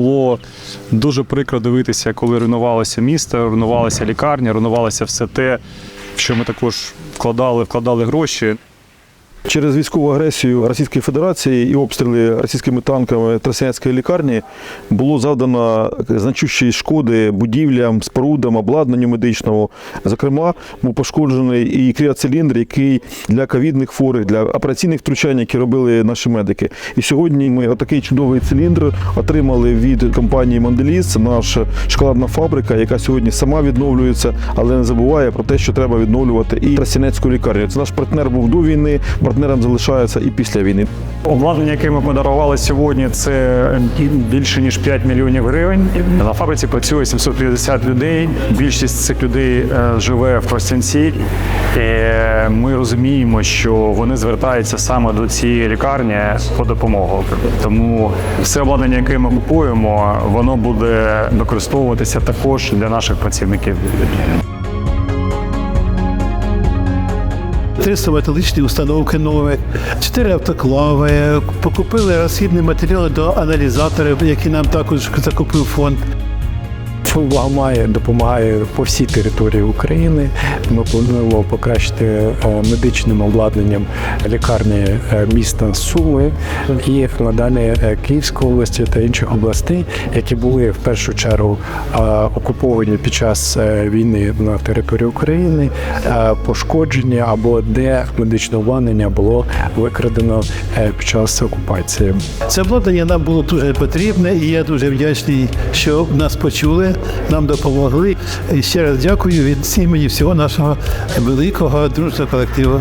було дуже прикро дивитися, коли руйнувалося місто, руйнувалася лікарня, руйнувалося все те, в що ми також вкладали, вкладали гроші. Через військову агресію Російської Федерації і обстріли російськими танками Тростянецької лікарні було завдано значущі шкоди будівлям, спорудам, обладнанню медичному. Зокрема, був пошкоджений і кріоциліндр, який для ковідних хворих, для операційних втручань, які робили наші медики. І сьогодні ми отакий чудовий циліндр отримали від компанії Монделіс. Це наша шоколадна фабрика, яка сьогодні сама відновлюється, але не забуває про те, що треба відновлювати і Тростянецьку лікарню. Це наш партнер був до війни, партнером залишається і після війни. Обладнання, яке ми подарували сьогодні, це більше ніж 5 мільйонів гривень. На фабриці працює 750 людей. Більшість цих людей е, живе в Тростянці. І Ми розуміємо, що вони звертаються саме до цієї лікарні по допомогу. Тому все обладнання, яке ми купуємо, воно буде використовуватися також для наших працівників. 3 стоматологічні установки нові, 4 автоклави, покупили розхідні матеріали до аналізаторів, які нам також закупив фонд. Фонд допомагає по всій території України. Ми плануємо покращити е, медичним обладнанням лікарні е, міста Суми і надалі е, Київської області та інших областей, які були в першу чергу окуповані під час війни на території України, пошкоджені або де медичне обладнання було викрадено під час окупації. Це обладнання нам було дуже потрібне, і я дуже вдячний, що нас почули, нам допомогли. І ще раз дякую від імені всього нашого великого дружного колективу.